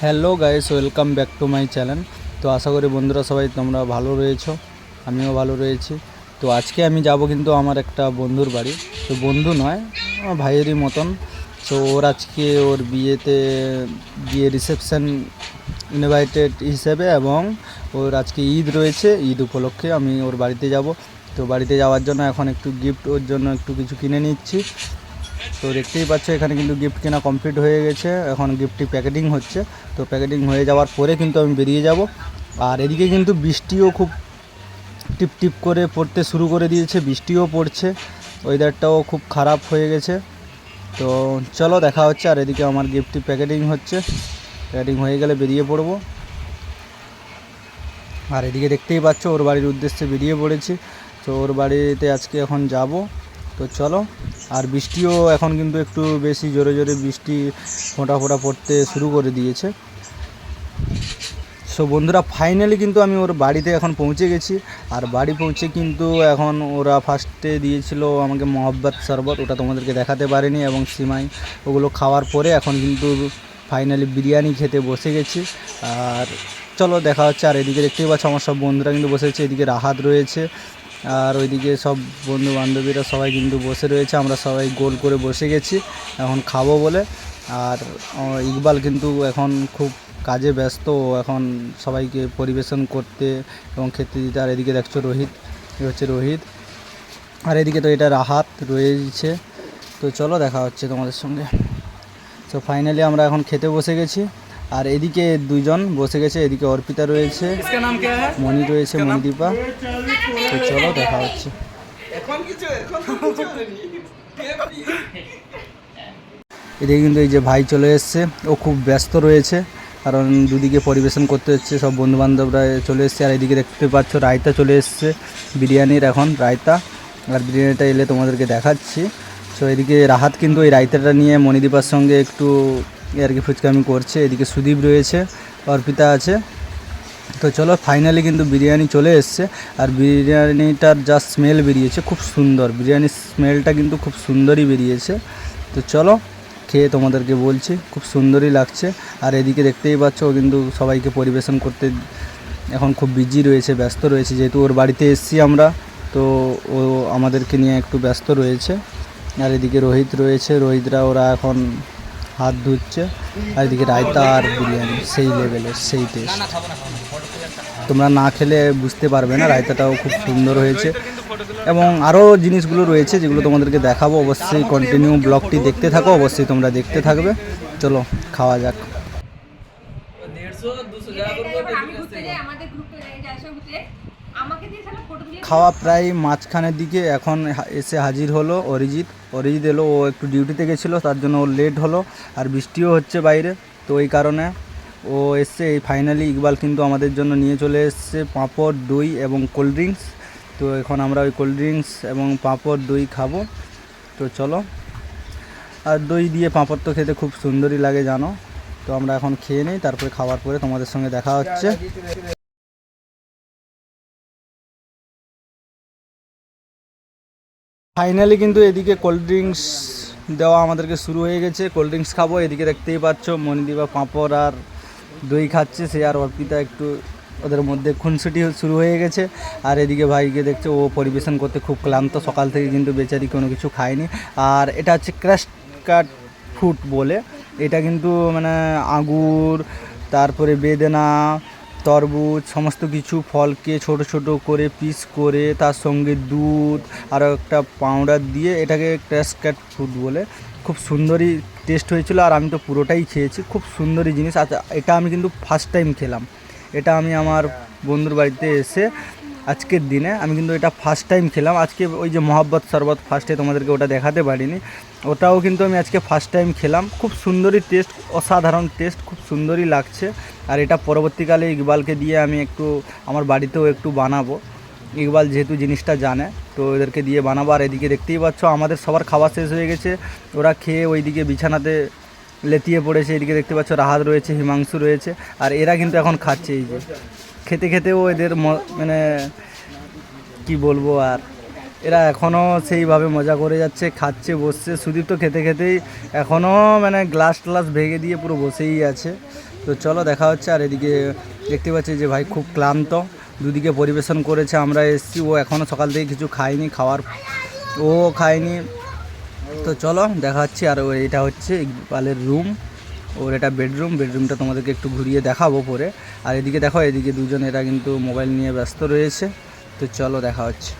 Hello guys, welcome back to my channel. তো আশা করি বন্ধুরা সবাই তোমরা ভালো রয়েছো, আমিও ভালো রয়েছি। তো আজকে আমি যাব কিন্তু আমার একটা বন্ধুর বাড়ি। তো বন্ধু নয়, আমার ভাইয়েরই মতন। তো ওর আজকে ওর বিয়েতে, বিয়ে রিসেপশন ইনভাইটেড হিসেবে এবং ওর আজকে ঈদ রয়েছে, ঈদ উপলক্ষে আমি ওর বাড়িতে যাব। তো বাড়িতে যাওয়ার জন্য এখন একটু গিফট ওর জন্য একটু কিছু কিনে নিচ্ছি। তো দেখতেই পাচ্ছ, এখানে কিন্তু গিফট কেনা কমপ্লিট হয়ে গেছে। এখন গিফটটি প্যাকেটিং হচ্ছে। তো প্যাকেটিং হয়ে যাওয়ার পরে কিন্তু আমি বেরিয়ে যাব। আর এদিকে কিন্তু বৃষ্টিও খুব টিপ টিপ করে পড়তে শুরু করে দিয়েছে, বৃষ্টিও পড়ছে। ওয়েদারটাও খুব খারাপ হয়ে গেছে। তো চলো দেখা হচ্ছে, আর এদিকে আমার গিফটটি প্যাকেটিং হচ্ছে। প্যাকেটিং হয়ে গেলে বেরিয়ে পড়ব। আর এদিকে দেখতেই পাচ্ছ, ওর বাড়ির উদ্দেশ্যে বেরিয়ে পড়েছি। তো ওর বাড়িতে আজকে এখন যাব। তো চলো, আর বৃষ্টিও এখন কিন্তু একটু বেশি জোরে জোরে বৃষ্টি ফোঁটা ফোঁটা পড়তে শুরু করে দিয়েছে। সো বন্ধুরা ফাইনালি কিন্তু আমি ওর বাড়িতে এখন পৌঁছে গেছি। আর বাড়ি পৌঁছে কিন্তু এখন ওরা ফার্স্টে দিয়েছিল আমাকে মহব্বত শরবত, ওটা তোমাদেরকে দেখাতে পারিনি, এবং সিমাই ওগুলো খাওয়ার পরে এখন কিন্তু ফাইনালি বিরিয়ানি খেতে বসে গেছি। আর চলো, দেখা হচ্ছে। আর এদিকে দেখতেই পাচ্ছ, আমার সব বন্ধুরা কিন্তু বসেছে এদিকে রাহাত রয়েছে। আর ওইদিকে সব বন্ধু বান্ধবীরা সবাই কিন্তু বসে রয়েছে, আমরা সবাই গোল করে বসে গেছি, এখন খাব বলে। আর ইকবাল কিন্তু এখন খুব কাজে ব্যস্ত এখন সবাইকে পরিবেশন করতে এবং খেতে দিতে। আর এদিকে দেখছ রোহিত হচ্ছে রোহিত। আর এদিকে তো এটা রাহাত রয়েছে। তো চলো দেখা হচ্ছে তোমাদের সঙ্গে। তো ফাইনালি আমরা এখন খেতে বসে গেছি। আর এদিকে দুজন বসে গেছে এদিকে অর্পিতা রয়েছে মণি রয়েছে মণিদীপা। তো চলো দেখা হচ্ছে। এদিকে কিন্তু এই যে ভাই চলে এসছে ও খুব ব্যস্ত রয়েছে কারণ দুদিকে পরিবেশন করতে হচ্ছে সব বন্ধুবান্ধবরা চলে এসছে আর এদিকে দেখতে পাচ্ছ রায়তা চলে এসছে বিরিয়ানির এখন রায়তা। আর বিরিয়ানিটা এলে তোমাদেরকে দেখাচ্ছি। সো এদিকে রাহাত কিন্তু এই রায়তাটা নিয়ে মণিদীপার সঙ্গে একটু আর কি ফুচকামি করছে। এদিকে সুদীপ রয়েছে অর্পিতা আছে। তো চলো ফাইনালি কিন্তু বিরিয়ানি চলে এসছে। আর বিরিয়ানিটার যা স্মেল বেরিয়েছে খুব সুন্দর। বিরিয়ানির স্মেলটা কিন্তু খুব সুন্দরই বেরিয়েছে। তো চলো খেয়ে তোমাদেরকে বলছি, খুব সুন্দরই লাগছে। আর এদিকে দেখতেই পাচ্ছ ও কিন্তু সবাইকে পরিবেশন করতে এখন খুব বিজি রয়েছে, ব্যস্ত রয়েছে। যেহেতু ওর বাড়িতে এসছি আমরা, তো ও আমাদেরকে নিয়ে একটু ব্যস্ত রয়েছে। আর এদিকে রোহিত রয়েছে। রোহিতরা ওরা এখন হাত ধুচ্ছে আর এদিকে রায়তা আর বিরিয়ানি সেই লেভেলের সেই টেস্ট তোমরা না খেলে বুঝতে পারবে না রায়তাটাও খুব সুন্দর হয়েছে। এবং আরও জিনিসগুলো রয়েছে যেগুলো তোমাদেরকে দেখাবো অবশ্যই কন্টিনিউ ব্লগটি দেখতে থাকো অবশ্যই তোমরা দেখতে থাকবে। চলো খাওয়া যাক। আমাদের খাওয়া প্রায় মাঝখানের দিকে এখন এসে হাজির হলো অরিজিৎ। অরিজিৎ এলো, ও একটু ডিউটিতে গেছিল, তার জন্য ও লেট হলো আর বৃষ্টিও হচ্ছে বাইরে। তো ওই কারণে ও এসছে, এই ফাইনালি ইকবাল কিন্তু আমাদের জন্য নিয়ে চলে এসছে পাঁপড়, দই এবং কোল্ড ড্রিঙ্কস তো এখন আমরা ওই কোল্ড ড্রিঙ্কস এবং পাঁপড়, দই খাব। তো চলো। আর দই দিয়ে পাঁপড় তো খেতে খুব সুন্দরই লাগে, জানো। তো আমরা এখন খেয়ে নিই, তারপরে খাওয়ার পরে তোমাদের সঙ্গে দেখা হচ্ছে। ফাইনালি কিন্তু এদিকে কোল্ড ড্রিঙ্কস দেওয়া আমাদেরকে শুরু হয়ে গেছে। কোল্ড ড্রিঙ্কস খাব, এদিকে দেখতেই পাচ্ছ মনিদীপা পাঁপড় আর দই খাচ্ছে, সে আর অর্পিতা একটু ওদের মধ্যে খুনসুটি শুরু হয়ে গেছে। আর এদিকে ভাইকে দেখছে ও পরিবেশন করতে খুব ক্লান্ত, সকাল থেকে কিন্তু বেচারি কোনো কিছু খায়নি। আর এটা হচ্ছে ক্র্যাশ কাট ফুড বলে। এটা কিন্তু মানে আঙুর তারপরে বেদেনা তরমুজ, সমস্ত কিছু ফলকে ছোট ছোট করে পিস করে তার সঙ্গে দুধ, আরও একটা পাউডার দিয়ে এটাকে ক্র্যাশ ক্যাট ফুড বলে। খুব সুন্দরই টেস্ট হয়েছিল আর আমি তো পুরোটাই খেয়েছি। খুব সুন্দরই জিনিস। আচ্ছা এটা আমি কিন্তু ফার্স্ট টাইম খেলাম। এটা আমি আমার বন্ধুর বাড়িতে এসে আজকের দিনে আমি কিন্তু এটা ফার্স্ট টাইম খেলাম। আজকে ওই যে মহাব্বত শরবত ফার্স্টে তোমাদেরকে ওটা দেখাতে পারিনি। ওটাও কিন্তু আমি আজকে ফার্স্ট টাইম খেলাম। খুব সুন্দরই টেস্ট অসাধারণ টেস্ট খুব সুন্দরই লাগছে। আর এটা পরবর্তীকালে ইকবালকে দিয়ে আমি একটু আমার বাড়িতেও একটু বানাবো। ইকবাল যেহেতু জিনিসটা জানে, তো এদেরকে দিয়ে বানাবো। আর এদিকে দেখতেই পাচ্ছ, আমাদের সবার খাওয়া শেষ হয়ে গেছে। ওরা খেয়ে ওইদিকে বিছানাতে লেতিয়ে পড়েছে। এদিকে দেখতে পাচ্ছ, রাহাত রয়েছে, হিমাংশু রয়েছে। আর এরা কিন্তু এখন খাচ্ছে এই যে। খেতে খেতেও এদের মানে কি বলব আর? এরা এখনও সেইভাবে মজা করে যাচ্ছে, খাচ্ছে, বসছে। সুদীপ তো খেতে খেতেই এখনও মানে গ্লাস ট্লাস ভেঙে দিয়ে পুরো বসেই আছে। তো চলো দেখা হচ্ছে, আর এদিকে দেখতে পাচ্ছি যে ভাই খুব ক্লান্ত। দুদিকে পরিবেশন করেছে, আমরা এসছি। ও এখনও সকাল থেকে কিছু খায়নি, খাওয়ার ও খায়নি। তো চলো দেখা আর ওর এটা হচ্ছে ইকবালের রুম ওর এটা বেডরুম বেডরুমটা তোমাদেরকে একটু ঘুরিয়ে দেখাবো পরে। আর এদিকে দেখো, এদিকে দুজন এরা কিন্তু মোবাইল নিয়ে ব্যস্ত রয়েছে। তো চলো দেখা হচ্ছে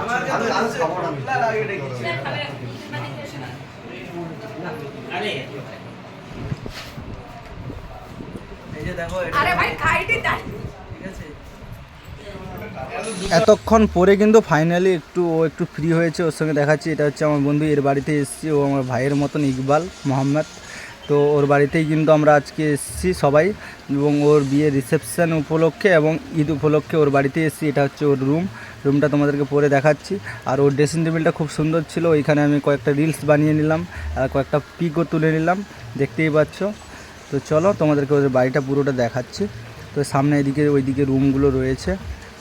আমার কাছে আছে না না এটা কি এই যে দেখো আরে ভাই খাইটি তাই এতক্ষণ পরে কিন্তু ফাইনালি একটু ও একটু ফ্রি হয়েছে ওর সঙ্গে দেখাচ্ছি। এটা হচ্ছে আমার বন্ধু এর বাড়িতে এসেছি ও আমার ভাইয়ের মতন ইকবাল মোহাম্মদ। তো ওর বাড়িতেই কিন্তু আমরা আজকে এসেছি সবাই এবং ওর বিয়ের রিসেপশন উপলক্ষে এবং ঈদ উপলক্ষে ওর বাড়িতে এসেছি। এটা হচ্ছে ওর রুম রুমটা তোমাদেরকে পরে দেখাচ্ছি। আর ওর ড্রেসিং টেবিলটা খুব সুন্দর ছিল। ওইখানে আমি কয়েকটা রিলস বানিয়ে নিলাম আর কয়েকটা পিকও তুলে নিলাম। দেখতেই পাচ্ছ। তো চলো তোমাদেরকে ওদের বাড়িটা পুরোটা দেখাচ্ছি। তো সামনে এদিকে, ওইদিকে রুমগুলো রয়েছে।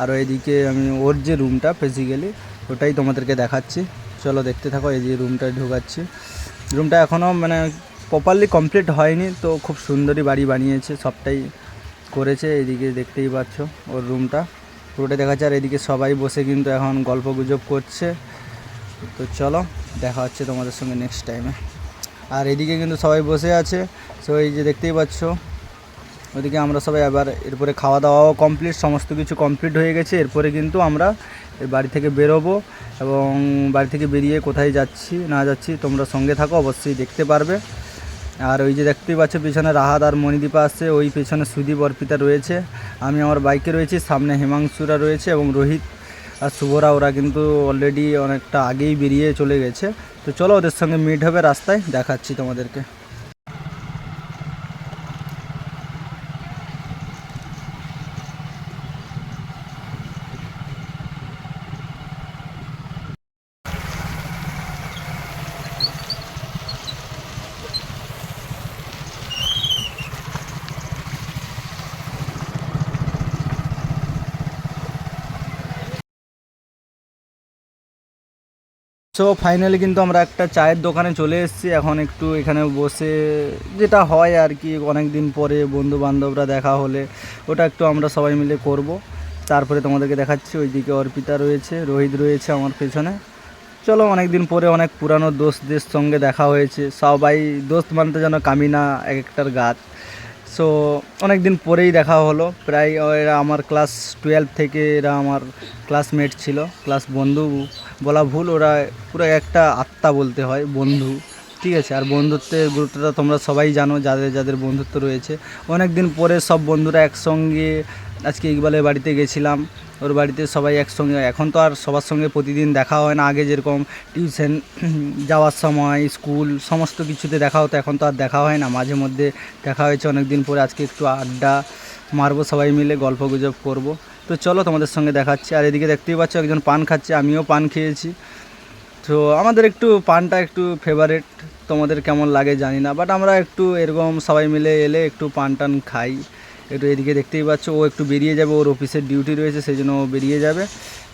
আর এদিকে আমি, ওর যে রুমটা বেসিক্যালি ওটাই তোমাদেরকে দেখাচ্ছি। চলো দেখতে থাকো, এই যে রুমটা ঢোকাচ্ছি। রুমটা এখনও মানে প্রপারলি কমপ্লিট হয়নি, তো খুব সুন্দরই বাড়ি বানিয়েছে, সবটাই করেছে। এদিকে দেখতেই পাচ্ছ ওর রুমটা। পুরোটা দেখাচ্ছে, আর এদিকে সবাই বসে কিন্তু এখন গল্প গুজব করছে। তো চলো, দেখা হচ্ছে তোমাদের সঙ্গে নেক্সট টাইমে আর এদিকে কিন্তু সবাই বসে আছে। সো এই যে দেখতেই পাচ্ছ, ওদিকে আমরা সবাই আবার এরপরে খাওয়া দাওয়াও কমপ্লিট সমস্ত কিছু কমপ্লিট হয়ে গেছে। এরপরে কিন্তু আমরা বাড়ি থেকে বেরোবো এবং বাড়ি থেকে বেরিয়ে কোথায় যাচ্ছি, না যাচ্ছি তোমরা সঙ্গে থাকো, অবশ্যই দেখতে পারবে। আর ওই যে দেখতেই পাচ্ছ, পিছনে রাহাত আর মণিদীপা আসছে, ওই পেছনে সুদীপ অর্পিতা রয়েছে। আমি আমার বাইকে রয়েছি, সামনে হিমাংশুরা রয়েছে এবং রোহিত আর শুভরা ওরা কিন্তু অলরেডি অনেকটা আগেই বেরিয়ে চলে গেছে। তো চলো ওদের সঙ্গে মিট হবে রাস্তায়, দেখাচ্ছি তোমাদেরকে। সো ফাইনালি কিন্তু আমরা একটা চায়ের দোকানে চলে এসেছি। এখন একটু এখানে বসে যেটা হয় আর কি অনেক দিন পরে বন্ধু বান্ধবরা দেখা হলে ওটা একটু আমরা সবাই মিলে করব। তারপরে তোমাদেরকে দেখাচ্ছি, ওইদিকে অর্পিতা রয়েছে, রোহিত রয়েছে আমার পেছনে। চলো অনেক দিন পরে অনেক পুরানো দোস্তদের সঙ্গে দেখা হয়েছে। সবাই দোস্ত মানতে যেন কামিনা এক একটার গাছ সো অনেক দিন পরেই দেখা হলো। প্রায় এরা আমার ক্লাস টুয়েলভ থেকে এরা আমার ক্লাসমেট ছিল ক্লাস বন্ধু। বলা ভুল, ওরা পুরো একটা আত্মা বলতে হয়, বন্ধু। ঠিক আছে? আর বন্ধুত্বের গুরুত্বটা তোমরা সবাই জানো, যাদের যাদের বন্ধুত্ব রয়েছে। অনেক দিন পরে সব বন্ধুরা একসঙ্গে, আজকে ইকবালের বাড়িতে গেছিলাম। ওর বাড়িতে সবাই একসঙ্গে, এখন তো আর সবার সঙ্গে প্রতিদিন দেখা হয় না। আগে যেরকম টিউশন, যাওয়ার সময়, স্কুল, সমস্ত কিছুতে দেখা হতো, এখন তো আর দেখা হয় না। মাঝে মধ্যে দেখা হয়েছে অনেক দিন পরে আজকে একটু আড্ডা মারবো সবাই মিলে, গল্প গুজব করব। তো চলো তোমাদের সঙ্গে দেখাচ্ছি। আর এদিকে দেখতেই পাচ্ছ একজন পান খাচ্ছে, আমিও পান খেয়েছি। তো আমাদের একটু পানটা একটু ফেভারেট তোমাদের কেমন লাগে জানি না বাট আমরা একটু এরকম সবাই মিলে এলে একটু পান টান খাই। একটু এদিকে দেখতেই পাচ্ছ, ও একটু বেরিয়ে যাবে, ওর অফিসের ডিউটি রয়েছে সেই জন্য ও বেরিয়ে যাবে।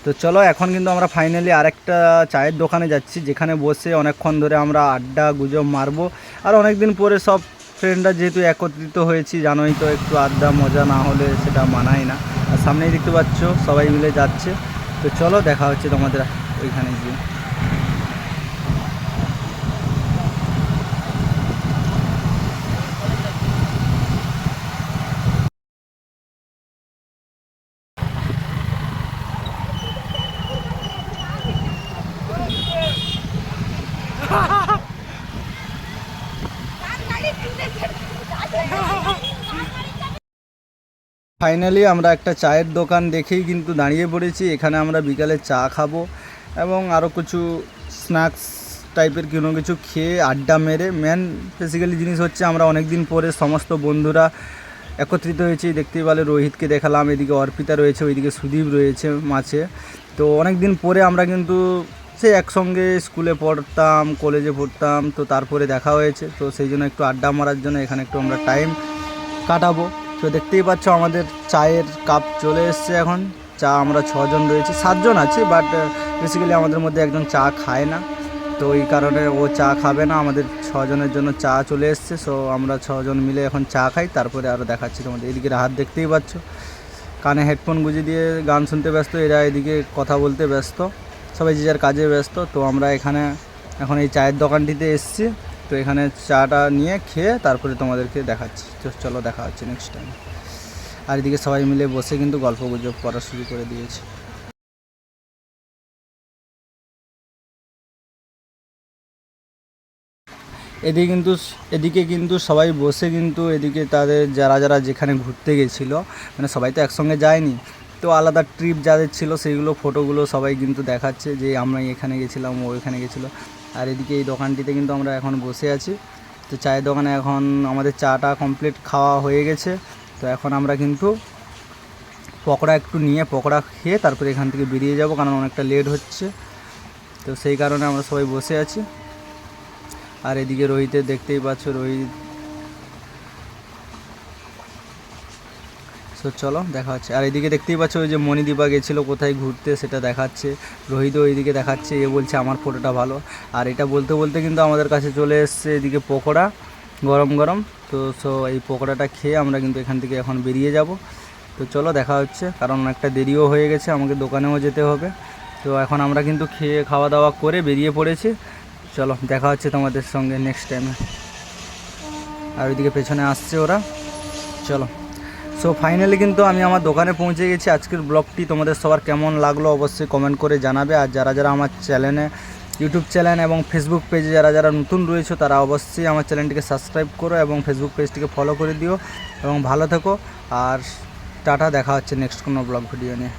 তো চলো, এখন কিন্তু আমরা ফাইনালি আরেকটা চায়ের দোকানে যাচ্ছি, যেখানে বসে অনেকক্ষণ ধরে আমরা আড্ডা, গুজব মারবো। আর অনেক দিন পরে সব ফ্রেন্ডরা যেহেতু একত্রিত হয়েছি, জানোই তো একটু আড্ডা, মজা না হলে সেটা মানায় না। আর সামনেই দেখতে পাচ্ছ সবাই মিলে যাচ্ছে। তো চলো দেখা হচ্ছে তোমাদের ওইখানে গিয়ে। ফাইনালি আমরা একটা চায়ের দোকান দেখেই কিন্তু দাঁড়িয়ে পড়েছি। এখানে আমরা বিকালে চা খাব এবং আরও কিছু স্ন্যাক্স টাইপের কোনো কিছু খেয়ে আড্ডা মেরে। মেন বেসিক্যালি জিনিস হচ্ছে আমরা অনেক দিন পরে সমস্ত বন্ধুরা একত্রিত হয়েছি। দেখতেই পেলে রোহিতকে দেখালাম, এদিকে অর্পিতা রয়েছে, ওইদিকে সুদীপ রয়েছে মাছে তো অনেক দিন পরে আমরা কিন্তু সেই একসঙ্গে স্কুলে পড়তাম, কলেজে পড়তাম, তো তারপরে দেখা হয়েছে। তো সেই জন্য একটু আড্ডা মারার জন্য এখানে একটু আমরা টাইম কাটাবো। তো দেখতেই পাচ্ছ আমাদের চায়ের কাপ চলে এসছে এখন। চা আমরা ছজন রয়েছি, সাতজন আছি বাট বেসিক্যালি আমাদের মধ্যে একজন চা খায় না। তো এই কারণে ও চা খাবে না, আমাদের ছজনের জন্য চা চলে এসছে সো আমরা ছজন মিলে এখন চা খাই, তারপরে আরও দেখাচ্ছি তোমাদের। এদিকে হাত দেখতেই পাচ্ছ, কানে হেডফোন গুঁজে দিয়ে গান শুনতে ব্যস্ত, এরা এদিকে কথা বলতে ব্যস্ত, সবাই যে যার কাজে ব্যস্ত, তো আমরা এখানে এখন এই চায়ের দোকানটিতে এসেছি। তো এখানে চাটা নিয়ে খেয়ে তারপরে তোমাদেরকে দেখাচ্ছি। তো চলো দেখা হচ্ছে নেক্সট টাইম আর এদিকে সবাই মিলে বসে কিন্তু গল্প গুজব করা শুরু করে দিয়েছে। এদিকে কিন্তু এদিকে কিন্তু সবাই বসে কিন্তু এদিকে তাদের যারা যারা যেখানে ঘুরতে গেছিল মানে সবাই তো একসঙ্গে যায়নি, তো আলাদা ট্রিপ যাদের ছিল, সেইগুলো ফটোগুলো সবাই কিন্তু দেখাচ্ছে যে আমরা এখানে গেছিলাম, ও এখানে গেছিল। আর এদিকে এই দোকানটিতে কিন্তু আমরা এখন বসে আছি। তো চায়ের দোকানে এখন আমাদের চাটা কমপ্লিট খাওয়া হয়ে গেছে। তো এখন আমরা কিন্তু পকোড়া একটু নিয়ে পকোড়া খেয়ে তারপরে এখান থেকে বেরিয়ে যাব কারণ অনেকটা লেট হচ্ছে। তো সেই কারণে আমরা সবাই বসে আছি। আর এদিকে রোহিতের দেখতেই পাচ্ছ, রোহিত তো চলো, দেখা হচ্ছে। আর এদিকে দেখতেই পাচ্ছ ওই যে মণিদীপা গেছিল, কোথায় ঘুরতে সেটা দেখাচ্ছে। রোহিতও এইদিকে দেখাচ্ছে, এ বলছে আমার ফটোটা ভালো। আর এটা বলতে বলতে কিন্তু আমাদের কাছে চলে এসছে এদিকে পকোড়া, গরম গরম। তো সো এই পকোড়াটা খেয়ে আমরা কিন্তু এখান থেকে এখন বেরিয়ে যাব। তো চলো, দেখা হচ্ছে। কারণ অনেকটা দেরিও হয়ে গেছে, আমাকে দোকানেও যেতে হবে। তো এখন আমরা কিন্তু খেয়ে খাওয়া দাওয়া করে বেরিয়ে পড়েছি। চলো, দেখা হচ্ছে তোমাদের সঙ্গে নেক্সট টাইমে আর ওইদিকে পেছনে আসছে ওরা। চলো। সো ফাইনালি কিন্তু আমি আমার দোকানে পৌঁছে গেছি। আজকের ব্লগটি তোমাদের সবার কেমন লাগল অবশ্যই কমেন্ট করে জানাবে। আর যারা যারা আমার চ্যানেলে ইউটিউব চ্যানেল এবং ফেসবুক পেজে যারা যারা নতুন রয়েছে, তারা অবশ্যই আমার চ্যানেলটিকে সাবস্ক্রাইব করো এবং ফেসবুক পেজটিকে ফলো করে দিও। এবং ভালো থেকো। আর টাটা, দেখা হচ্ছে নেক্সট কোনো ব্লগ ভিডিও নিয়ে।